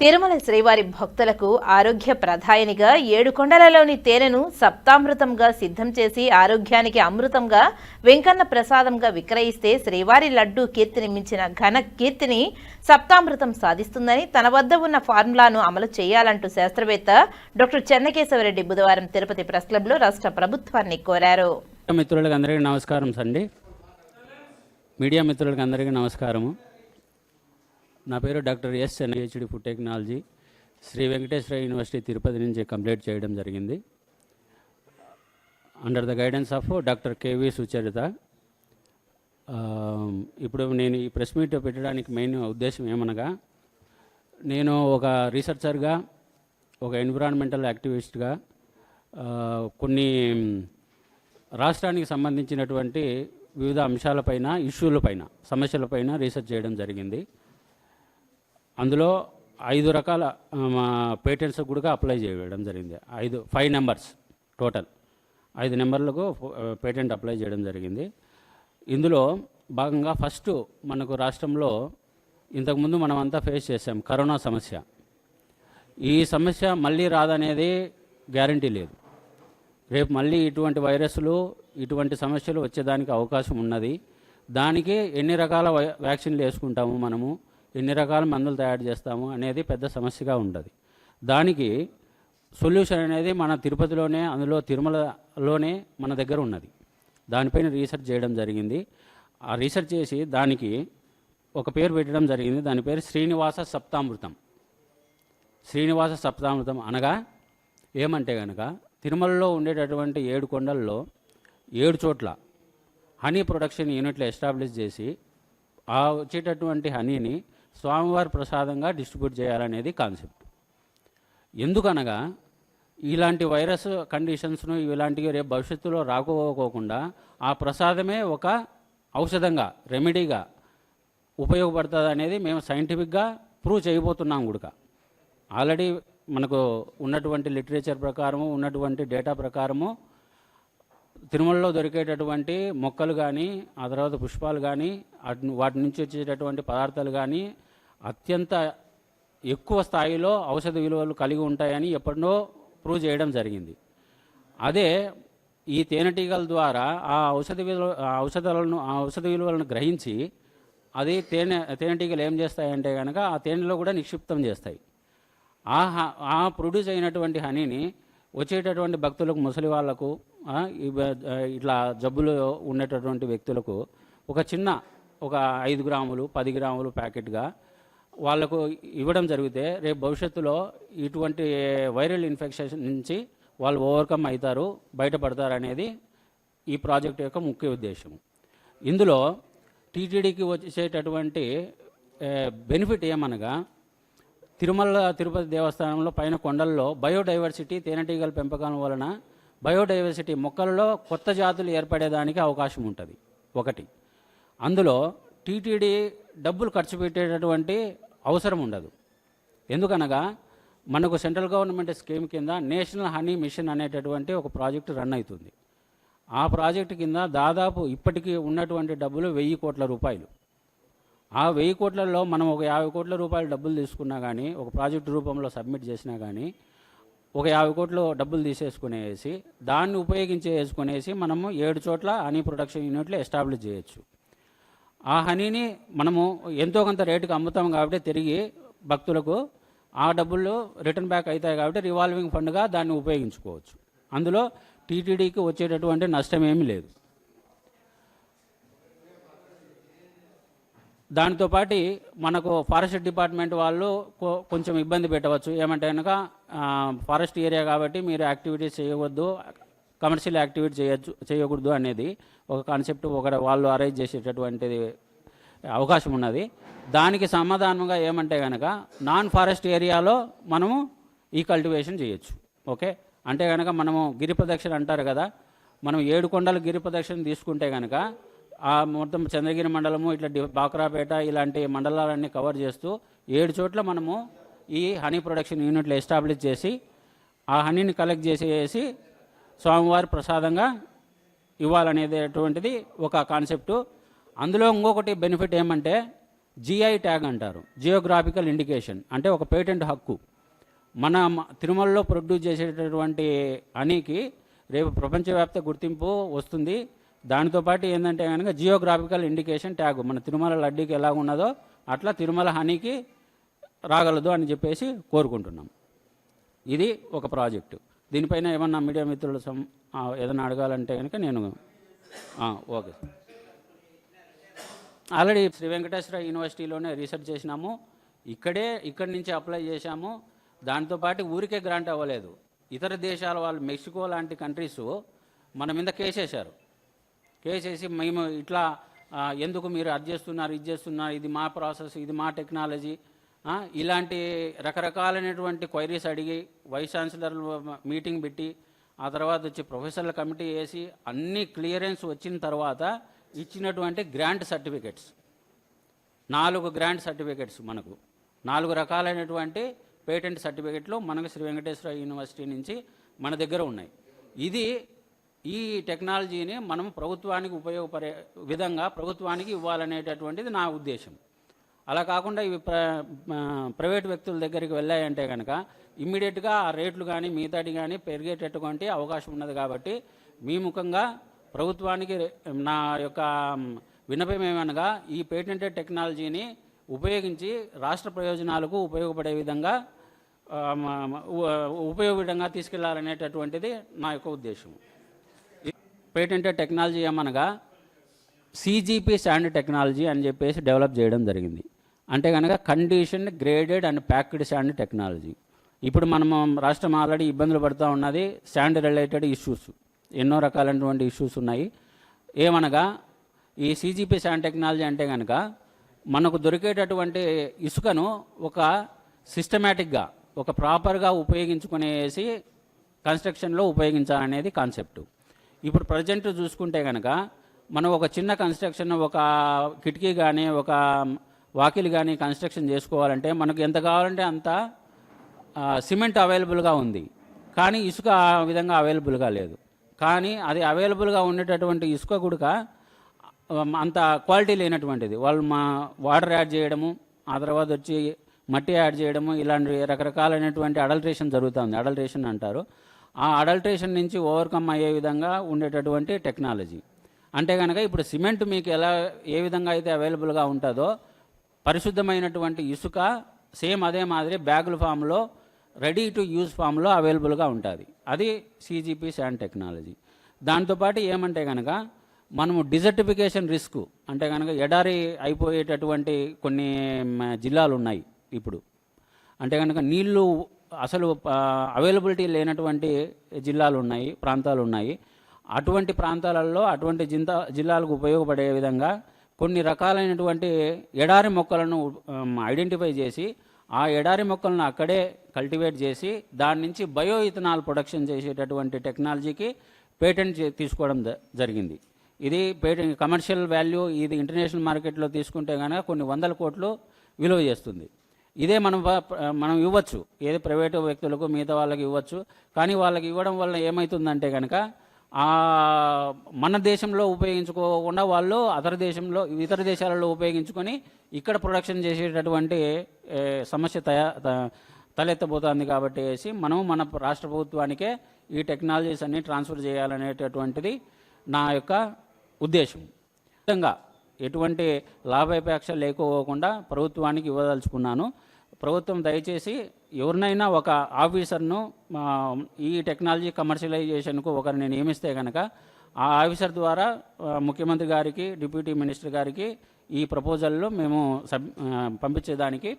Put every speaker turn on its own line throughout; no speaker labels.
తిరుమల శ్రీవారి భక్తులకు ఆరోగ్య ప్రధాయనిగా ఏడు కొండలలోని తేనెను సప్తామృతంగా సిద్ధం చేసి ఆరోగ్యానికి అమృతంగా వెంకన్న ప్రసాదంగా విక్రయిస్తే శ్రీవారి లడ్డూ కీర్తిని మించిన ఘన కీర్తిని సప్తామృతం సాధిస్తుందని తన వద్ద ఉన్న ఫార్ములాను అమలు చేయాలంటూ శాస్త్రవేత్త డాక్టర్ చెన్నకేశవరెడ్డి బుధవారం తిరుపతి ప్రెస్ క్లబ్లో రాష్ట్ర ప్రభుత్వాన్ని కోరారు.
మిత్రులకు అందరికీ నమస్కారం సండి. మీడియా మిత్రులకు అందరికీ నమస్కారము. నా పేరు doctor S NHD food technology. Shri Venkateswara university Tirupati నుంచి కంప్లీట్ చేయడం జరిగింది. Under the guidance of doctor KV Sucharitha ఇప్పుడు నేను ఈ ప్రెస్ మీట్ పెట్టడానికి మెయిన్ ఉద్దేశం ఏమనగా నేను ఒక రీసెర్చర్గా ఒక ఎన్విరాన్మెంటల్ యాక్టివిస్ట్గా కొన్ని రాష్ట్రానికి సంబంధించినటువంటి వివిధ అంశాలపైన ఇష్యూలపైన సమస్యలపైన రీసెర్చ్ చేయడం జరిగింది. అందులో ఐదు రకాల పేటెంట్స్ కూడా అప్లై చేయడం జరిగింది. ఐదు ఫైవ్ నెంబర్స్ టోటల్. ఐదు నెంబర్లకు పేటెంట్ అప్లై చేయడం జరిగింది. ఇందులో భాగంగా ఫస్ట్ మనకు రాష్ట్రంలో ఇంతకుముందు మనమంతా ఫేస్ చేసాం కరోనా సమస్య. ఈ సమస్య మళ్ళీ రాదనేది గ్యారంటీ లేదు. రేపు మళ్ళీ ఇటువంటి వైరస్లు ఇటువంటి సమస్యలు వచ్చేదానికి అవకాశం ఉన్నది. దానికి ఎన్ని రకాల వై- వ్యాక్సిన్లు వేసుకుంటాము మనము? ఎన్ని రకాల మందులు తయారు చేస్తాము అనేది పెద్ద సమస్యగా ఉండదు. దానికి సొల్యూషన్ అనేది మన తిరుపతిలోనే అందులో తిరుమలలోనే మన దగ్గర ఉన్నది. దానిపైన రీసెర్చ్ చేయడం జరిగింది. ఆ రీసెర్చ్ చేసి దానికి ఒక పేరు పెట్టడం జరిగింది. దాని పేరు శ్రీనివాస సప్తామృతం. శ్రీనివాస సప్తామృతం అనగా ఏమంటే కనుక తిరుమలలో ఉండేటటువంటి ఏడు కొండల్లో ఏడు చోట్ల హనీ ప్రొడక్షన్ యూనిట్లు ఎస్టాబ్లిష్ చేసి ఆ వచ్చేటటువంటి హనీని స్వామివారి ప్రసాదంగా డిస్ట్రిబ్యూట్ చేయాలనేది కాన్సెప్ట్. ఎందుకనగా ఇలాంటి వైరస్ కండిషన్స్ను ఇలాంటివి రేపు భవిష్యత్తులో రాకపోకుండా ఆ ప్రసాదమే ఒక ఔషధంగా రెమెడీగా ఉపయోగపడుతుంది అనేది మేము సైంటిఫిక్గా ప్రూవ్ చేయబోతున్నాం గుడక. ఆల్రెడీ మనకు ఉన్నటువంటి లిటరేచర్ ప్రకారము ఉన్నటువంటి డేటా ప్రకారము తిరుమలలో దొరికేటటువంటి మొక్కలు కానీ ఆ తర్వాత పుష్పాలు కానీ వాటి నుంచి వచ్చేటటువంటి పదార్థాలు కానీ అత్యంత ఎక్కువ స్థాయిలో ఔషధ విలువలు కలిగి ఉంటాయని ఎప్పుడో ప్రూవ్ చేయడం జరిగింది. అదే ఈ తేనెటీగల ద్వారా ఆ ఔషధ విలువ ఆ ఔషధాలను ఆ ఔషధ విలువలను గ్రహించి అది తేనె తేనెటీగలు ఏం చేస్తాయంటే కనుక ఆ తేనెలో కూడా నిక్షిప్తం చేస్తాయి. ఆ ఆ ప్రొడ్యూస్ అయినటువంటి హనీని వచ్చేటటువంటి భక్తులకు ముసలి వాళ్ళకు ఇట్లా జబ్బులు ఉండేటటువంటి వ్యక్తులకు ఒక చిన్న ఒక ఐదు గ్రాములు పది గ్రాములు ప్యాకెట్గా వాళ్ళకు ఇవ్వడం జరిగితే రేపు భవిష్యత్తులో ఇటువంటి వైరల్ ఇన్ఫెక్షన్ నుంచి వాళ్ళు ఓవర్కమ్ అవుతారు బయటపడతారు అనేది ఈ ప్రాజెక్ట్ యొక్క ముఖ్య ఉద్దేశం. ఇందులో టీటీడీకి వచ్చేటటువంటి బెనిఫిట్ ఏమనగా తిరుమల తిరుపతి దేవస్థానంలో పైన కొండల్లో బయోడైవర్సిటీ తేనెటీగల పెంపకం వలన బయోడైవర్సిటీ మొక్కలలో కొత్త జాతులు ఏర్పడేదానికి అవకాశం ఉంటుంది. ఒకటి. అందులో టీటీడీ డబ్బులు ఖర్చు పెట్టేటటువంటి అవసరం ఉండదు. ఎందుకనగా మనకు సెంట్రల్ గవర్నమెంట్ స్కీమ్ కింద నేషనల్ హనీ మిషన్ అనేటటువంటి ఒక ప్రాజెక్టు రన్ అవుతుంది. ఆ ప్రాజెక్టు కింద దాదాపు ఇప్పటికీ ఉన్నటువంటి డబ్బులు వెయ్యి కోట్ల రూపాయలు. ఆ వెయ్యి కోట్లలో మనం ఒక యాభై కోట్ల రూపాయలు డబ్బులు తీసుకున్నా కానీ ఒక ప్రాజెక్టు రూపంలో సబ్మిట్ చేసినా కానీ ఒక యాభై కోట్లు డబ్బులు తీసేసుకునేసి దాన్ని ఉపయోగించి వేసుకునేసి మనము ఏడు చోట్ల హనీ ప్రొడక్షన్ యూనిట్లు ఎస్టాబ్లిష్ చేయొచ్చు. ఆ హనీని మనము ఎంతో కొంత రేటుకి అమ్ముతాం కాబట్టి తిరిగి భక్తులకు ఆ డబ్బులు రిటర్న్ బ్యాక్ అవుతాయి కాబట్టి రివాల్వింగ్ ఫండ్గా దాన్ని ఉపయోగించుకోవచ్చు. అందులో టీటీడీకి వచ్చేటటువంటి నష్టం ఏమీ లేదు. దానితో పాటు మనకు ఫారెస్ట్ డిపార్ట్మెంట్ వాళ్ళు కొంచెం ఇబ్బంది పెట్టవచ్చు. ఏమంటే కనుక ఫారెస్ట్ ఏరియా కాబట్టి మీరు యాక్టివిటీస్ చేయవద్దు. కమర్షియల్ యాక్టివిటీ చేయొచ్చు చేయకూడదు అనేది ఒక కాన్సెప్ట్ ఒక వాళ్ళు అరేంజ్ చేసేటటువంటిది అవకాశం ఉన్నది. దానికి సమాధానంగా ఏమంటే కనుక నాన్ ఫారెస్ట్ ఏరియాలో మనము ఈ కల్టివేషన్ చేయొచ్చు. ఓకే అంటే కనుక మనము గిరి ప్రదక్షిణ అంటారు కదా మనం ఏడు కొండల గిరి ప్రదక్షిణ తీసుకుంటే కనుక ఆ మొత్తం చంద్రగిరి మండలము ఇట్లా బాక్రాపేట ఇలాంటి మండలాలన్నీ కవర్ చేస్తూ ఏడు చోట్ల మనము ఈ హనీ ప్రొడక్షన్ యూనిట్లు ఎస్టాబ్లిష్ చేసి ఆ హనీని కలెక్ట్ చేసేసి స్వామివారి ప్రసాదంగా ఇవ్వాలనేటటువంటిది ఒక కాన్సెప్టు. అందులో ఇంకొకటి బెనిఫిట్ ఏమంటే జిఐ ట్యాగ్ అంటారు జియోగ్రాఫికల్ ఇండికేషన్ అంటే ఒక పేటెంట్ హక్కు. మన తిరుమలలో ప్రొడ్యూస్ చేసేటటువంటి హనీకి రేపు ప్రపంచవ్యాప్త గుర్తింపు వస్తుంది. దానితో పాటు ఏంటంటే కనుక జియోగ్రాఫికల్ ఇండికేషన్ ట్యాగ్ మన తిరుమల లడ్డీకి ఎలా ఉన్నదో అట్లా తిరుమల హనీకి రాగలదు అని చెప్పేసి కోరుకుంటున్నాం. ఇది ఒక ప్రాజెక్టు. దీనిపైన ఏమన్నా మీడియా మిత్రులు సం ఏదైనా అడగాలంటే కనుక నేను ఓకే. ఆల్రెడీ శ్రీ వెంకటేశ్వర యూనివర్సిటీలోనే రీసెర్చ్ చేసినాము. ఇక్కడే ఇక్కడి నుంచి అప్లై చేశాము. దాంతోపాటు ఊరికే గ్రాంట్ అవ్వలేదు. ఇతర దేశాల వాళ్ళు మెక్సికో లాంటి కంట్రీస్ మన మీద కేసేశారు కేసేసి మేము ఇట్లా ఎందుకు మీరు అది చేస్తున్నారు ఇది చేస్తున్నారు ఇది మా ప్రాసెస్ ఇది మా టెక్నాలజీ ఇలాంటి రకరకాలైనటువంటి క్వైరీస్ అడిగి వైస్ ఛాన్సలర్ మీటింగ్ పెట్టి ఆ తర్వాత వచ్చి ప్రొఫెసర్ల కమిటీ వేసి అన్ని క్లియరెన్స్ వచ్చిన తర్వాత ఇచ్చినటువంటి గ్రాంట్ సర్టిఫికెట్స్ నాలుగు గ్రాంట్ సర్టిఫికెట్స్ మనకు. నాలుగు రకాలైనటువంటి పేటెంట్ సర్టిఫికెట్లు మనకు శ్రీ వెంకటేశ్వర యూనివర్సిటీ నుంచి మన దగ్గర ఉన్నాయి. ఇది ఈ టెక్నాలజీని మనం ప్రభుత్వానికి ఉపయోగపడే విధంగా ప్రభుత్వానికి ఇవ్వాలనేటటువంటిది నా ఉద్దేశం. అలా కాకుండా ఇవి ప్ర ప్రైవేట్ వ్యక్తుల దగ్గరికి వెళ్ళాయంటే కనుక ఇమ్మీడియట్గా ఆ రేట్లు కానీ మిగతాటి కానీ పెరిగేటటువంటి అవకాశం ఉన్నది కాబట్టి మీ ముఖంగా ప్రభుత్వానికి నా యొక్క విన్నపం ఏమనగా ఈ పేటెంటెడ్ టెక్నాలజీని ఉపయోగించి రాష్ట్ర ప్రయోజనాలకు ఉపయోగపడే విధంగా ఆ, ఉపయోగపడంగా తీసుకెళ్ళాలనేటటువంటిది నా యొక్క ఉద్దేశం. పేటెంటెడ్ టెక్నాలజీ ఏమనగా సీజీపీ స్టాండ్ టెక్నాలజీ అని చెప్పేసి డెవలప్ చేయడం జరిగింది. అంటే కనుక condition graded and packed sand technology ఇప్పుడు మనము రాష్ట్రం ఆల్రెడీ ఇబ్బందులు పడుతూ ఉన్నది శాండ్ రిలేటెడ్ ఇష్యూస్ ఎన్నో రకాలైనటువంటి ఇష్యూస్ ఉన్నాయి. ఏమనగా ఈ సీజీపీ శాండ్ టెక్నాలజీ అంటే కనుక మనకు దొరికేటటువంటి ఇసుకను ఒక సిస్టమేటిక్గా ఒక ప్రాపర్గా ఉపయోగించుకునేసి కన్స్ట్రక్షన్లో ఉపయోగించాలనేది కాన్సెప్ట్ ఇప్పుడు ప్రజెంట్ చూసుకుంటే కనుక మనం ఒక చిన్న కన్స్ట్రక్షన్ ఒక కిటికీ కానీ ఒక వాకిలి కానీ కన్స్ట్రక్షన్ చేసుకోవాలంటే మనకు ఎంత కావాలంటే అంత సిమెంట్ అవైలబుల్గా ఉంది. కానీ ఇసుక ఆ విధంగా అవైలబుల్గా లేదు. కానీ అది అవైలబుల్గా ఉండేటటువంటి ఇసుక కూడా అంత క్వాలిటీ లేనటువంటిది. వాళ్ళు మా వాటర్ యాడ్ చేయడము ఆ తర్వాత వచ్చి మట్టి యాడ్ చేయడము ఇలాంటి రకరకాలైనటువంటి అడల్ట్రేషన్ జరుగుతుంది. అడల్ట్రేషన్ అంటారు. ఆ అడల్ట్రేషన్ నుంచి ఓవర్కమ్ అయ్యే విధంగా ఉండేటటువంటి టెక్నాలజీ. అంటే కనుక ఇప్పుడు సిమెంట్ మీకు ఎలా ఏ విధంగా అయితే అవైలబుల్గా ఉంటుందో పరిశుద్ధమైనటువంటి ఇసుక సేమ్ అదే మాదిరి బ్యాగుల ఫామ్లో రెడీ టు యూజ్ ఫామ్లో అవైలబుల్గా ఉంటుంది. అది సిజిపి శాండ్ టెక్నాలజీ దాంతోపాటు ఏమంటే కనుక మనము డిజర్టిఫికేషన్ రిస్క్ అంటే కనుక ఎడారి అయిపోయేటటువంటి కొన్ని జిల్లాలు ఉన్నాయి ఇప్పుడు. అంటే కనుక నీళ్ళు అసలు అవైలబిలిటీ లేనటువంటి జిల్లాలు ఉన్నాయి ప్రాంతాలు ఉన్నాయి అటువంటి ప్రాంతాలలో అటువంటి జింతా జిల్లాలకు ఉపయోగపడే విధంగా కొన్ని రకాలైనటువంటి ఎడారి మొక్కలను ఐడెంటిఫై చేసి ఆ ఎడారి మొక్కలను అక్కడే కల్టివేట్ చేసి దాని నుంచి బయో ఇథనాల్ ప్రొడక్షన్ చేసేటటువంటి టెక్నాలజీకి పేటెంట్ తీసుకోవడం జ- జరిగింది. ఇది పేటెంట్ కమర్షియల్ వాల్యూ ఇది ఇంటర్నేషనల్ మార్కెట్లో తీసుకుంటే కనుక కొన్ని వందల కోట్లు విలువ చేస్తుంది. ఇదే మనం మనం ఇవ్వచ్చు. ఏది ప్రైవేటు వ్యక్తులకు మిగతా వాళ్ళకి ఇవ్వచ్చు. కానీ వాళ్ళకి ఇవ్వడం వల్ల ఏమవుతుందంటే కనుక మన దేశంలో ఉపయోగించుకోకుండా వాళ్ళు అతర దేశంలో ఇతర దేశాలలో ఉపయోగించుకొని ఇక్కడ ప్రొడక్షన్ చేసేటటువంటి సమస్య తయా త- తలెత్తబోతోంది కాబట్టి వేసి మనం మన రాష్ట్ర ప్రభుత్వానికే ఈ టెక్నాలజీస్ అన్ని ట్రాన్స్ఫర్ చేయాలనేటటువంటిది నా యొక్క ఉద్దేశం. విధంగా ఎటువంటి లాభాపేక్ష లేకోకుండా ప్రభుత్వానికి ఇవ్వదలుచుకున్నాను. ప్రభుత్వం దయచేసి ఎవరినైనా ఒక ఆఫీసర్ను ఈ టెక్నాలజీ కమర్షియలైజేషన్కు ఒకరిని నియమిస్తే కనుక ఆ ఆఫీసర్ ద్వారా ముఖ్యమంత్రి గారికి డిప్యూటీ మినిస్టర్ గారికి ఈ ప్రపోజల్లో మేము సబ్ పంపించేదానికి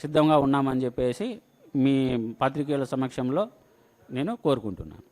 సిద్ధంగా ఉన్నామని చెప్పేసి మీ పాత్రికేయుల సమక్షంలో నేను కోరుకుంటున్నాను.